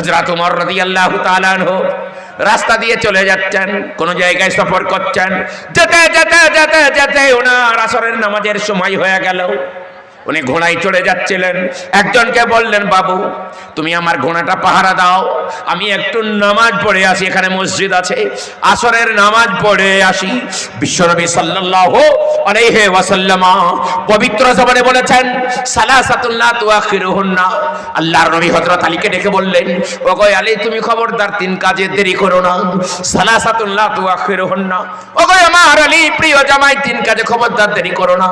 হজরত উমর রাদিয়াল্লাহু তাআলা রাস্তা দিয়ে চলে যাচ্ছেন, কোন জায়গায় সফর করছেন। যেতে যেতে যেতে যেতে ওনার আসরের নামাজের সময় হয়ে গেল। উনি ঘোড়ায় চড়ে যাচ্ছিলেন। একজনকে বললেন, বাবু, তুমি আমার ঘোড়াটা পাহারা দাও। আমি একটু নামাজ পড়ে আসি, এখানে মসজিদ আছে। আসরের নামাজ পড়ে আসি। বিশ্বনবী সাল্লাল্লাহু আলাইহি ওয়াসাল্লাম পবিত্র জবানে বলেছেন, সালাসাতুল্লাহ তুআখিরুহুন্না আল্লাহর নবী হযরত আলীকে ডেকে বললেন, ওগো আলী, তুমি খবরদার, তিন কাজে দেরি করো না। সালাসাতুল্লাহ তুআখিরুহুন্না ওগো আমার আলী, প্রিয় জামাই, তিন কাজে খবরদার, দেরি করো না।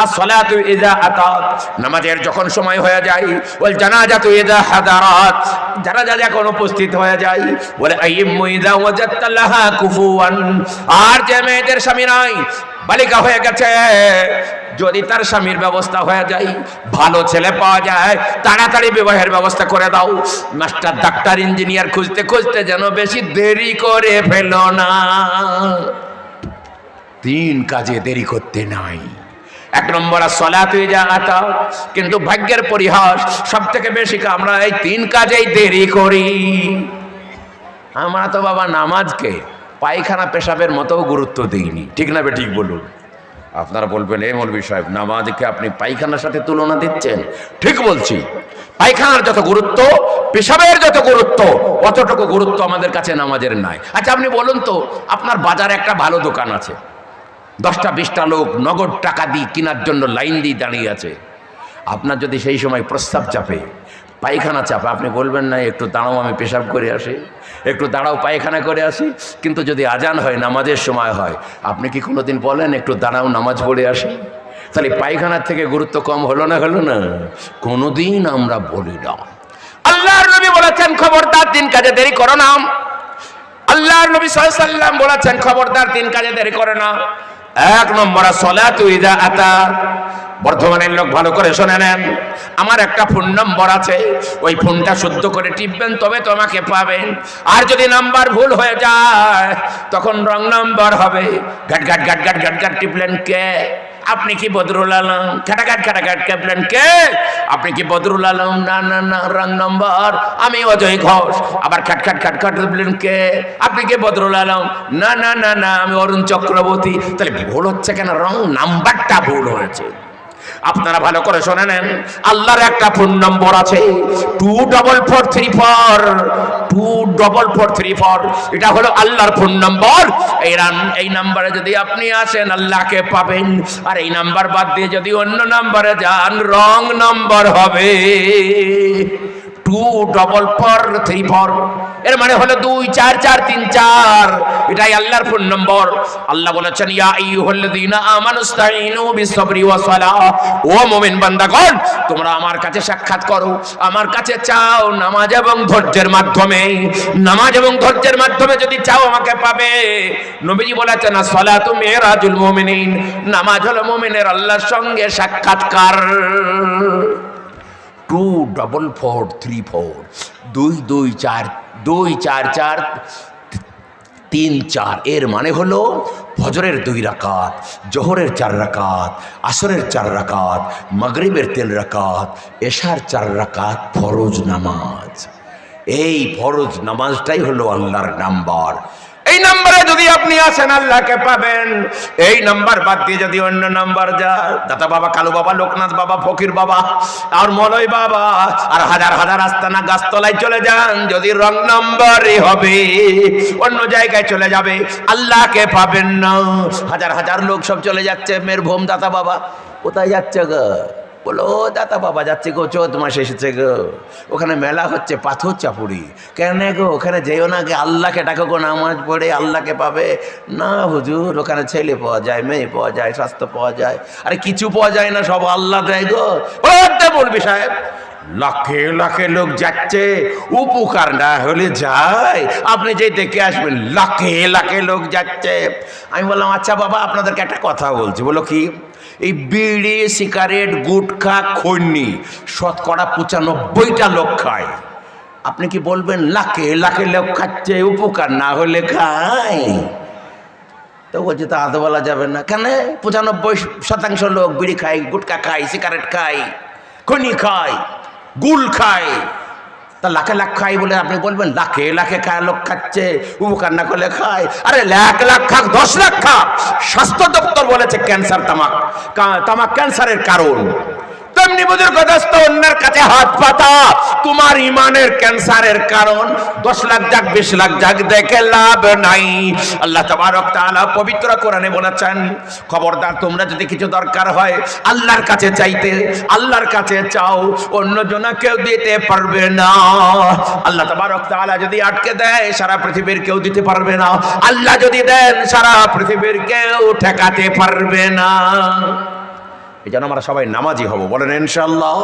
আর সালাতু ইযা আতাত নামাজের যখন সময় হয়ে যায়, ওয়াল জানাজাতু ইযা হাদারাত জানাজা যখন উপস্থিত হয়ে যায় বলে কুফুয়ান, আর যে মেয়েদের স্বামী নাই, বালিকা হয়ে গেছে। যদি তার স্বামীর ব্যবস্থা হয়ে যায়, ভালো ছেলে পাওয়া যায়, তাড়াতাড়ি বিবাহের ব্যবস্থা করে দাও। মাস্টার, ডাক্তার, ইঞ্জিনিয়ার খুঁজতে খুঁজতে যেন বেশি দেরি করে ফেল না। তিন কাজে দেরি করতে নাই। এক নম্বর সলাত যা আতা কিন্তু ভাগ্যের পরিহাস সব থেকে বেশি আমরা এই তিন কাজেই দেরি করি। আমরা তো বাবা নামাজকে পায়খানা পেশাবের মতো গুরুত্ব দিইনি। ঠিক না বে ঠিক বলুন? আপনারা বলবেন এই মৌলবী সাহেব, নামাজকে আপনি পায়খানার সাথে তুলনা দিচ্ছেন? ঠিক বলছি। পায়খানার যত গুরুত্ব, পেশাবের যত গুরুত্ব, অতটুকু গুরুত্ব আমাদের কাছে নামাজের নাই। আচ্ছা আপনি বলুন তো, আপনার বাজারে একটা ভালো দোকান আছে। দশটা বিশটা লোক নগদ টাকা দিয়ে কেনার জন্য লাইন দিয়ে দাঁড়িয়ে আছে। আপনার যদি সেই সময় প্রস্তাব চাপে, পায়খানা চাপে, আপনি বলবেন না, একটু দাঁড়াও, আমি পেশাব করে আসি। একটু দাঁড়াও, পায়খানা করে আসি। কিন্তু যদি আজান হয়, নামাজের সময় হয়, আপনি কি কোনোদিন বলেন, একটু দাঁড়াও, নামাজ পড়ে আসি তাহলে পায়খানার থেকে গুরুত্ব কম হলো না হলো না? কোনোদিন আমরা বলি না। আল্লাহর নবী বলেছেন, খবরদার দিন কাজে দেরি করো না। আল্লাহর নবী সাল্লাম বলেছেন, খবরদার দিন কাজে দেরি করে না। এক নম্বর সলাতু ইদা আতা। বর্ধমানের লোক ভালো করে শুনে নেন। আমার একটা ফোন নম্বর আছে, ওই ফোনটা শুদ্ধ করে টিপবেন, তবে তোমাকে পাবেন। আর যদি নাম্বার ভুল হয়ে যায়, তখন রং নাম্বার হবে। ঘাট ঘাট ঘাট ঘাট ঘাট ঘাট টিপলেন কে? আপনি কি বদরুল আলম? খাটাঘাট খাটাঘাট ক্যাপ্টেন কে? আপনি কি বদরুল আলম? না না না রং নম্বর। আমি অজয় ঘোষ। আবার খাটখাট খাটখাট ক্যাপ্টেন কে? আপনি কি বদরুল আলম? না না না না, আমি অরুণ চক্রবর্তী। তাহলে ভুল হচ্ছে কেন? রং নাম্বারটা ভুল হয়েছে। আপনারা ভালো করে শুনে নেন। আল্লাহর একটা ফোন নম্বর আছে two double four three four two double four three four এটা হলো আল্লাহর ফোন নম্বর এই এই নাম্বারে যদি আপনি আসেন, আল্লাহকে পাবেন। আর এই নাম্বার বাদ দিয়ে যদি অন্য নাম্বারে যান রং নম্বর হবে। Two double four three four এর মানে হলো দুই, চার চার, তিন, চার। এটাই আল্লাহর ফোন নম্বর আল্লাহ বলেছেন, ইয়া আইয়ুহাল্লাযীনা আমানুস্তাঈনু বিসসবরি ওয়াস সালাহ ও মুমিন বান্দাগণ, তোমরা আমার কাছে সাক্ষাৎ করো, আমার কাছে চাও নামাজ এবং ধৈর্যের মাধ্যমে। নামাজ এবং ধৈর্যের মাধ্যমে যদি চাও আমাকে পাবে। নবীজি বলেছেন সালাতু মিরাজুল মুমিনিন। নামাজ হলো মুমিনের আল্লাহর সঙ্গে সাক্ষাৎকার। Two double four three four দুই দুই, চার দুই, চার চার, তিন, চার। এর মানে হলো ফজরের দুই রাকাত, জোহরের চার রাকাত, আসরের চার রাকাত, মাগরিবের তিন রাকাত, এশার চার রাকাত ফরজ নামাজ। এই ফরজ নামাজটাই হলো আল্লাহর নাম্বার। এই নাম্বারে যদি আপনি আসেন, আল্লাহকে পাবেন। এই নাম্বার বাদ দিয়ে যদি অন্য নাম্বার যায়, দাদা বাবা, কালু বাবা, লোকনাথ বাবা, ফকির বাবা, আর মলয় বাবা, আর হাজার হাজার আস্তানা গাছতলায় চলে যান, যদি রং নাম্বারই হবে, অন্য জায়গায় চলে যাবে, আল্লাহকে পাবেন না। হাজার হাজার লোক সব চলে যাচ্ছে মেয়ের ভোম দাতা বাবা, কোথায় যাচ্ছে গো? বলো, দাদা বাবা যাচ্ছে গো চোদ্দ মাস এসেছে গো। ওখানে মেলা হচ্ছে, পাথর চাপুরি কেন গো, ওখানে যেও না গে, আল্লাহকে ডাকো গো, নামাজ পড়ে আল্লাহকে পাবে। না হুজুর, ওখানে ছেলে পাওয়া যায়, মেয়ে পাওয়া যায়, স্বাস্থ্য পাওয়া যায়। আরে কিছু পাওয়া যায় না, সব আল্লাহ দেয় গো। বলবি সাহেব, লাখে লাখে লোক যাচ্ছে, উপকার না হলে যায়। আপনি যেই দেখে আসবেন, লাখে লাখে লোক যাচ্ছে। আমি বললাম আচ্ছা বাবা, আপনাদেরকে একটা কথা বলছি। বলো কি? এই বিড়ি, সিগারেট, গুটখা, খৈনি, শতকরা পঁচানব্বইটা লোক খায়। আপনি কি বলবেন, লাখে লাখে লোক খাচ্ছে, উপকার না হলে খায়? তো বলছে, তা আদৌ বলা যাবে না। কেন? পঁচানব্বই শতাংশ লোক বিড়ি খায় গুটকা খায়, সিগারেট খায়, খনি খায়, গুল খায়। তা লাখে লাখ খাই বলে আপনি বলবেন, লাখে লাখে খায়, লোক খাচ্ছে উপকার না করলে খায়। আরে লাখ লাখ খাক, দশ লাখ খাক। স্বাস্থ্য দপ্তর বলেছে ক্যান্সার তামাক। তামাক ক্যান্সারের কারণ। বুঝুর কথাস্থ অন্যের কাছে হাত পাতা। তোমার ইমানের ক্যান্সারের কারণ, দশ লাখ যাক, বিশ লাখ যাক, দেখে লাভ নাই। আল্লাহ তাবারক তাআলা পবিত্র কোরআনে বলেছেন, খবরদার, তোমরা যদি কিছু দরকার হয়, আল্লাহর কাছে চাইতে, আল্লাহর কাছে চাও অন্য জন কেউ দিতে পারবে না। আল্লাহ তাবারক তাআলা যদি আটকে দেয়, সারা পৃথিবীর কেউ দিতে পারবে না। আল্লাহ যদি দেন, সারা পৃথিবীর কেউ ঠেকাতে পারবে না। এই জন্য আমরা সবাই নামাজি হব। বলেন ইনশাল্লাহ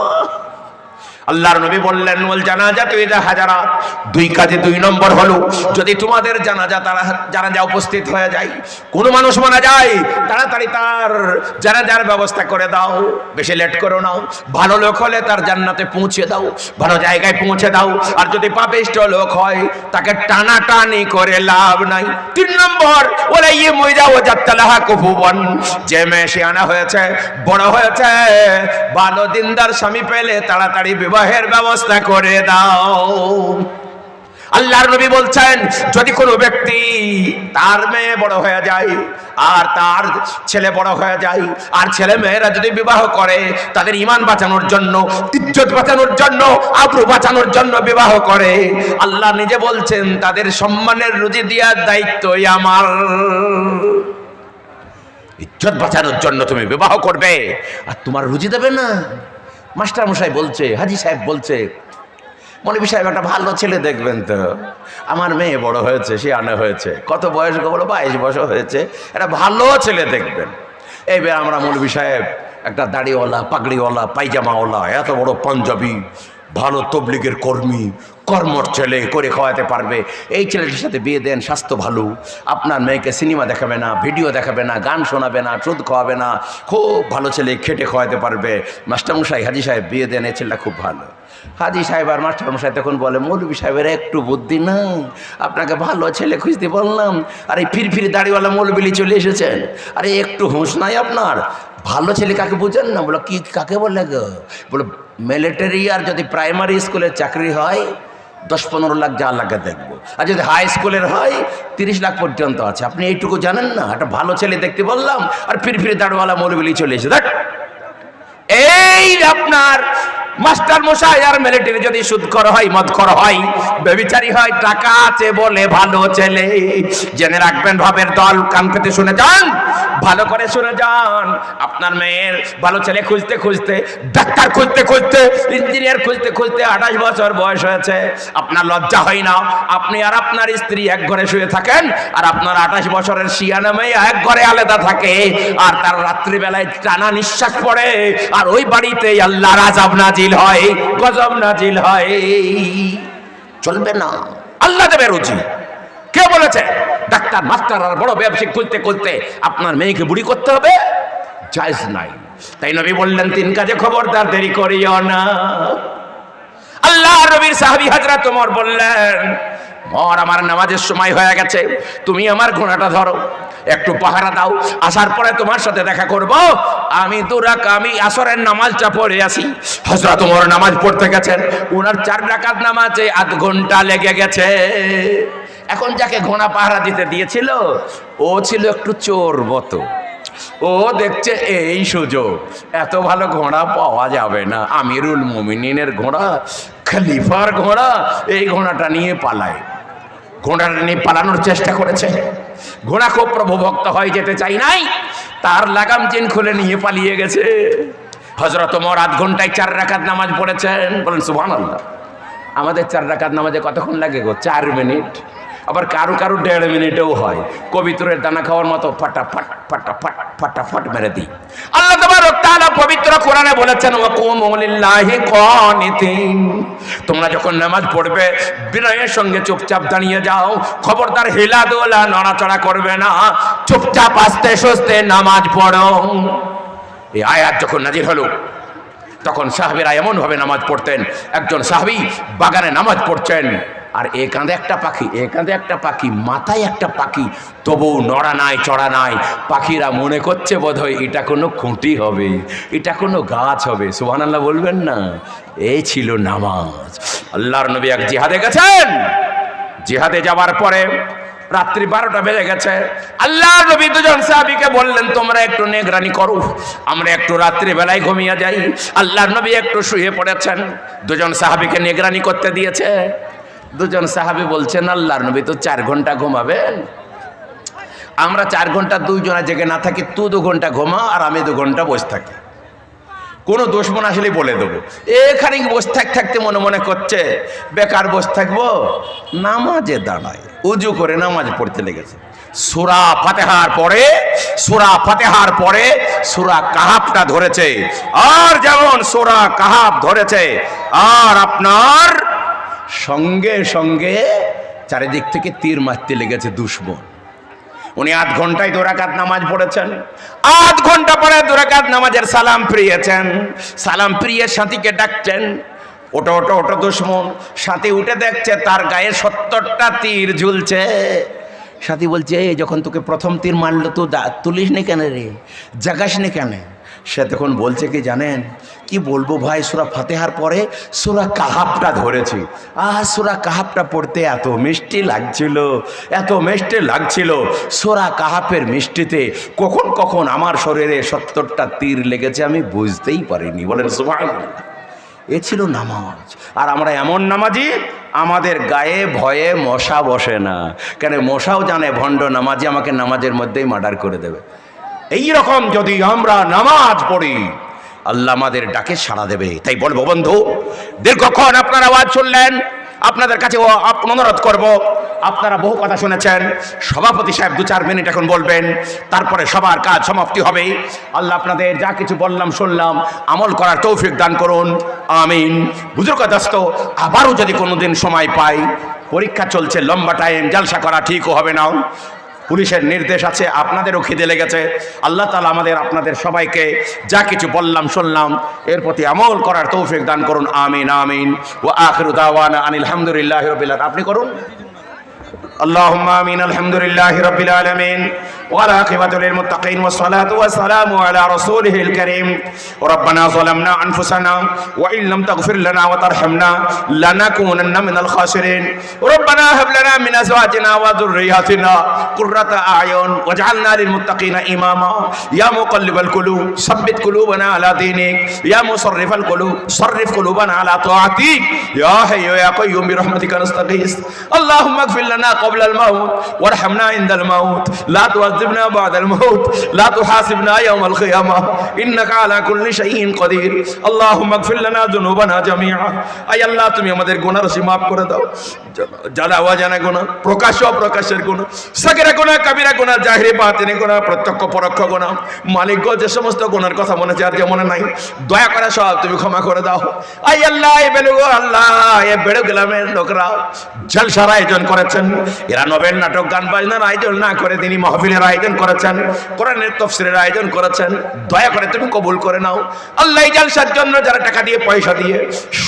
আল্লাহর নবী বললেন ওল জানাজা তুই হাজারা। দুই কাজে দুই নম্বর হলো, যদি তোমাদের জানাজা তারা জানাজা উপস্থিত হয়ে যায়, কোনো মানুষ মারা যায়, তাড়াতাড়ি তার জানাজার ব্যবস্থা করে দাও, বেশি লেট করো না। ভালো লোক হলে তার জান্নাতে পৌঁছে দাও, ভালো জায়গায় পৌঁছে দাও, আর যদি পাপিষ্ট লোক হয়, তাকে টানাটানি করে লাভ নাই। তিন নম্বর ওরা ইয়ে মইদা ও যাত্তালাহা কুফুবন। যে মেয়ে শিয়ানা হয়েছে, বড় হয়েছে, ভালো দিনদার স্বামী পেলে তাড়াতাড়ি বিবাহের ব্যবস্থা করে দাও। আল্লাহর নবী বলছেন, যদি কোনো ব্যক্তি তার মেয়ে বড় হয়ে যায় আর তার ছেলে বড় হয়ে যায়, আর ছেলে মেয়েরা যদি বিবাহ করে, তাদের ইমান বাঁচানোর জন্য, ইজ্জত বাঁচানোর জন্য, আব্রু বাঁচানোর জন্য বিবাহ করে। আল্লাহ নিজে বলছেন, তাদের সম্মানের রুজি দেওয়ার দায়িত্বই আমার। ইজ্জত বাঁচানোর জন্য তুমি বিবাহ করবে, আর তোমার রুজি দেবে না। মাস্টার মশাই বলছে, হাজি সাহেব বলছে মনিবি সাহেব একটা ভালো ছেলে দেখবেন তো। আমার মেয়ে বড় হয়েছে, সে আনা হয়েছে। কত বয়স বলো, বাইশ বছর হয়েছে। একটা ভালো ছেলে দেখবেন। এইবার আমরা মৌলবী সাহেব একটা দাড়িওয়ালা, পাগড়িওয়ালা পাইজামাওয়ালা এত বড় পাঞ্জাবি ভালো তবলিগের কর্মী, কর্মর ছেলে করে খাওয়াতে পারবে। এই ছেলেটির সাথে বিয়ে দেন, স্বাস্থ্য ভালো। আপনার মেয়েকে সিনেমা দেখাবে না, ভিডিও দেখাবে না, গান শোনাবে না চুদ খাওয়াবে না, খুব ভালো ছেলে খেটে খাওয়াতে পারবে। মাস্টারমশাই, হাজি সাহেব বিয়ে দেন, এই ছেলেটা খুব ভালো। হাজি সাহেব আর মাস্টারমশাই তখন বলে মৌলবী সাহেবের একটু বুদ্ধি নাই। আপনাকে ভালো ছেলে খুঁজতে বললাম। আর এই ফির ফির দাড়িওয়ালা মৌলবিলি চলে এসেছেন। আরে, একটু হুঁশ নাই আপনার? ভালো ছেলে কাকে বুঝেন না? বলো, কি, কাকে বলে গো? বলো মিলিটারি আর যদি প্রাইমারি স্কুলের চাকরি হয়, দশ পনেরো লাখ যা লাগে দেখব। আর যদি হাই স্কুলের হয়, তিরিশ লাখ পর্যন্ত আছে। আপনি এইটুকু জানেন না? একটা ভালো ছেলে দেখতে বললাম, আর ফিরফিরে দাঁড়ওয়ালা মৌলবিলি চলে এসে দেখ। এই আপনার মাস্টার মশাই আর মিলিটারি যদি সুদখর হয় মদখর হয় বেবিচারি হয়, টাকা আছে বলে ভালো ছেলে। জেনে রাখবেন ভাবের দল, কান পেতে শুনে যান, ভালো করে শুনে যান। আপনার মেয়ের ভালো ছেলে খুঁজতে খুঁজতে, ডাক্তার খুঁজতে খুঁজতে, ইঞ্জিনিয়ার খুঁজতে খুঁজতে আঠাশ বছর বয়স হয়েছে। আপনার লজ্জা হয় না? আপনি আর আপনার স্ত্রী এক ঘরে শুয়ে থাকেন, আর আপনার আঠাশ বছরের শিয়ানা মেয়ে এক ঘরে আলাদা থাকে, আর তার রাত্রিবেলায় টানা নিঃশ্বাস পড়ে, আর ওই বাড়িতে আল্লাহ রাজাব নাজিল হয় গজব নাজিল হয়। চলবে না। আল্লাহ দেবে রুচি কে বলেছে? ডাক্তার মাস্টার আর বড় ব্যবসায়ী খুলতে খুলতে আপনার মেয়েকে বুড়ি করতে হবে? জায়জ নাই। তাই নবী বললেন তিন কাজে খবরদার দেরি করিও না। আল্লাহ নবীর সাহাবী হাজরা তোমার বললেন মর আমার নামাজের সময় হয়ে গেছে। তুমি আমার ঘোড়াটা ধরো, একটু পাহারা দাও, আসার পরে তোমার সাথে দেখা করব। আমি দুরাক, আমি আসরের নামাজটা পড়ে আসি হজরত তোমার নামাজ পড়তে গেছেন ওনার চার রাকাত নামাজে আধ ঘণ্টা লেগে গেছে। এখন যাকে ঘোড়া পাহারা দিতে দিয়েছিল, ও ছিল একটু চোর মতো। ও দেখছে এই সুযোগ, এত ভালো ঘোড়া পাওয়া যাবে না। আমিরুল মোমিনিনের ঘোড়া, খলিফার ঘোড়া, এই ঘোড়াটা নিয়ে পালায়। ঘোড়াটা নিয়ে পালানোর চেষ্টা করেছে। ঘোড়া খুব প্রভুভক্ত হয়ে যেতে চাই নাই, তার লাগাম চেন খুলে নিয়ে পালিয়ে গেছে। হজরত মর আধ ঘন্টায় চার রাকাত নামাজ পড়েছেন। বলেন সুবহান আল্লাহ আমাদের চার রাকাত নামাজে কতক্ষণ লাগে গো? চার মিনিট। আবার কারও কারও দেড় মিনিটেও হয়। কবিত্রের দানা খাওয়ার মতো ফাটাফাট ফাটাফাট ফাটাফাট মেরে দিই। আল্লাহ পবিত্র কোরআনে বলেছেন তোমরা যখন নামাজ পড়বে, বিনয়ের সঙ্গে চুপচাপ দাঁড়িয়ে যাও। খবরদার হিলা দোলা নড়াচড়া করবে না। চুপচাপ আস্তে সস্তে নামাজ পড়ো। এই আয়াত যখন নাজির হলো, তখন সাহাবিরা এমনভাবে নামাজ পড়তেন। একজন সাহাবি বাগানে নামাজ পড়ছেন। আর এ কাঁধে একটা পাখি, এ কাঁধে একটা পাখি, মাথায় একটা পাখি তবু নড়া নাই, চড়া নাই। পাখিরা মনে করছে বোধ হয় এটা কোনো খুঁটি হবে, এটা কোনো গাছ হবে। সোহান আল্লাহ বলবেন না এই ছিল নামাজ। আল্লাহর নবী এক জিহাদে গেছেন। জিহাদে যাওয়ার পরে রাত্রি বারোটা বেজে গেছে। আল্লাহ নবী দুজন সাহাবিকে বললেন, তোমরা একটু নেগরানি করো, আমরা একটু রাত্রি বেলায় ঘুমিয়ে যাই। আল্লাহ নবী একটু শুয়ে পড়েছেন। দুজন সাহাবিকে নেগরানি করতে দিয়েছে। দুজন সাহাবি বলছেন, আল্লাহর নবী তো চার ঘণ্টা ঘুমাবেন। আমরা চার ঘণ্টা দুইজনে জেগে না থাকি তুই দু ঘণ্টা ঘুমা আর আমি দু ঘণ্টা বসে থাকি। কোনো দুশ্মন আসলে বলে দেবো। এখানে বসে থাক থাকতে মনে মনে করছে? বেকার বসে থাকব? নামাজে দাঁড়ায়। উজু করে নামাজ পড়তে লেগেছে। সুরা ফাতেহার পরে, সুরা ফাতেহার পরে সুরা কাহাবটা ধরেছে। আর যেমন সুরা কাহাব ধরেছে, আর আপনার সঙ্গে সঙ্গে চারিদিক থেকে তীর মারতে লেগেছে দুশ্মন। উনি আধ ঘন্টায় দোরাকাত নামাজ পড়েছেন। আধ ঘণ্টা পরে দোরাকাত নামাজের সালাম ফিরিয়েছেন। সালাম ফিরিয়ে সাথীকে ডাকছেন ওটো ওটো ওটো দুশ্মন। সাথী উঠে দেখছে তার গায়ে সত্তরটা তীর ঝুলছে। সাথী বলছে, এই যখন তোকে প্রথম তীর মারলো, তো তুলিস নি কেন রে? জাগাস নি কেন? সে তখন বলছে কি জানেন? কি বলব ভাই, সুরা ফাতেহার পরে সুরা কাহাবটা ধরেছি। আহ, সুরা কাহাবটা পড়তে এত মিষ্টি লাগছিল, এত মিষ্টি লাগছিল। সুরা কাহাপের মিষ্টিতে কখন কখন আমার শরীরে সত্তরটা তীর লেগেছে আমি বুঝতেই পারিনি। বলেন, সুবহানাল্লাহ। এ ছিল নামাজ। আর আমরা এমন নামাজি, আমাদের গায়ে ভয়ে মশা বসে না। কেন মশাও জানে, ভণ্ড নামাজি আমাকে নামাজের মধ্যেই মার্ডার করে দেবে। এই রকম যদি আমরা নামাজ পড়ি, আল্লাহ আমাদের ডাকে সাড়া দেবে। তাই বলব, বন্ধু, দীর্ঘক্ষণ আপনার আওয়াজ শুনলেন, আপনাদের কাছে অনুরোধ করব, আপনারা বহু কথা শুনেছেন, সভাপতি সাহেব দু চার মিনিট এখন বলবেন, তারপরে সবার কাজ সমাপ্তি হবে। আল্লাহ আপনাদের যা কিছু বললাম, শুনলাম, আমল করার তৌফিক দান করুন, আমিন। বুজুর্গ দস্ত আবারও যদি কোনোদিন সময় পাই, পরীক্ষা চলছে, লম্বা টাইম জালসা করা ঠিকও হবে না। পুলিশের নির্দেশ আছে, আপনাদেরও খিদে লেগেছে। আল্লাহ তালা আমাদের, আপনাদের সবাইকে যা কিছু বললাম, শুনলাম, এর প্রতি আমল করার তৌফিক দান করুন। আমিন আমিন। ও আখরুদাওয়ান আনিল হামদুলিল্লাহ রবিল্লা আপনি করুন। اللهم آمين الحمد لله رب العالمين والعاقبة للمتقين والصلاة والسلام على رسوله الكريم. ربنا ظلمنا أنفسنا وإن لم تغفر لنا وترحمنا لنكونن من الخاسرين. ربنا هب لنا من أزواجنا وذرياتنا قرة أعين واجعلنا للمتقين إماما. يا مقلب القلوب ثبت قلوبنا على دينك. يا مصرف القلوب صرف قلوبنا على طاعتك. يا حي يا قيوم برحمتك نستغيث. اللهم اغفر لنا قبل الموت وارحمنا عند الموت لا تعذبنا بعد الموت لا تحاسبنا يوم القيامة إنك على كل شيء قدير اللهم اغفر لنا ذنوبنا جميعا আই আল্লাহ তুমি আমাদের গুনাহ রাশি মাফ করে দাও জানা অজানা গুনাহ প্রকাশ্য অপ্রকাশের গুনাহ সাগেরা গুনাহ কাবিরা গুনাহ জাহিরি বাতিনি গুনাহ প্রত্যক্ষ পরোক্ষ গুনাহ মালিক গো যে সমস্ত গুনার কথা মনে আছে আর যে মনে নাই দয়া করে সব তুমি ক্ষমা করে দাও আই আল্লাহ এ বেলু আল্লাহ এ বেড়ু গ্রামের লোকরা জলসার আয়োজন করেছেন এরা নবেল নাটক গান বাজনার আয়োজন না করে তিনি মাহফিলের আয়োজন করেছেন, কোরআনের তফসিলের আয়োজন করেছেন। দয়া করে তুমি কবুল করে নাও। আল্লাহ জালসার জন্য যারা টাকা দিয়ে, পয়সা দিয়ে,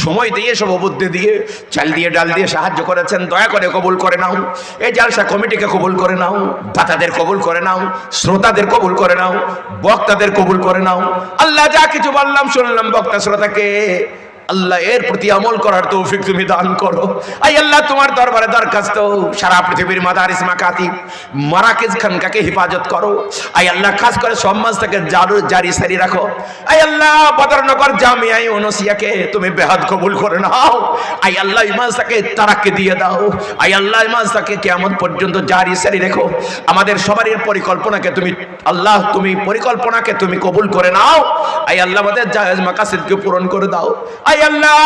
সময় দিয়ে সব বুদ্ধি দিয়ে, চাল দিয়ে, ডাল দিয়ে সাহায্য করেছেন, দয়া করে কবুল করে নাও। এই জালসা কমিটিকে কবুল করে নাও, দাতাদের কবুল করে নাও, শ্রোতাদের কবুল করে নাও, বক্তাদের কবুল করে নাও। আল্লাহ যা কিছু বললাম, শুনলাম বক্তা শ্রোতাকে আল্লাহ এর প্রতি আমল করার তৌফিক তুমি দান করো। আই আল্লাহ, তোমার দরবারে দরখাস্ত। সারা পৃথিবীর মাদারিস মাকাতি মারাকিজ খানকাকে হেফাজত করো। আই আল্লাহ, খাস করে সমাজ থেকে জারু, জারি, সারি রাখো। আই আল্লাহ, বদরনগর জামিয়াই অনুসিয়াকে তুমি বেহাদ কবুল করে নাও। আই আল্লাহ ইমানটাকে তারাকে দিয়ে দাও। আই আল্লাহ ইমানটাকে কেমন পর্যন্ত জারি, সারি রেখো। আমাদের সবারই পরিকল্পনাকে তুমি, আল্লাহ, তুমি পরিকল্পনাকে তুমি কবুল করে নাও। আই আল্লাহ, আমাদের জাহেজ মাকাসিদকে পূরণ করে দাও। আই আল্লাহ।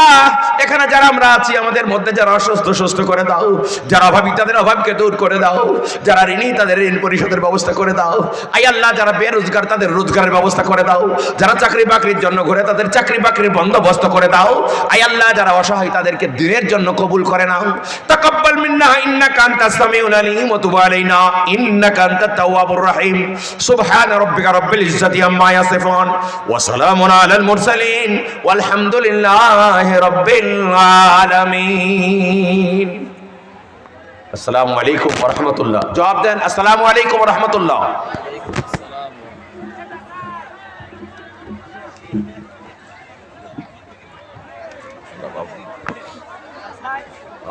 এখানে যারা আমরা আছি, আমাদের মধ্যে যারা অসুস্থ সুস্থ করে দাও, যারা অভাবী তাদের অভাবকে দূর করে দাও, যারা ঋণী তাদের ঋণ পরিশোধের ব্যবস্থা করে দাও। আই আল্লাহ, যারা বেরোজগার তাদের রোজগারের ব্যবস্থা করে দাও। যারা চাকরি বাকরির জন্য ঘুরে তাদের চাকরি বাকরির বন্দোবস্ত করে দাও। আই আল্লাহ, যারা অসহায় তাদেরকে দিনের জন্য কবুল করে নাও। তাকাব্বাল মিন্না, ইন্নাকা আনতাস সামিউল আলিম, ওয়া তুব আলাইনা, ইন্নাকা আনতাত তাওয়াবুর রহিম। সুবহান রাব্বিকা রাব্বিল ইজ্জাতি আম্মা ইয়াসিফুন। ওয়া সালামুন আলাল মুরসালিন। ওয়ালহামদুলিল্লাহি রাব্বিল আলামিন আসসালামু আলাইকুম রহমতুল্লাহ জবাব দেন আসসালামু আলাইকুম রহমতুল্লাহ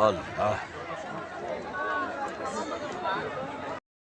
আল্লাহ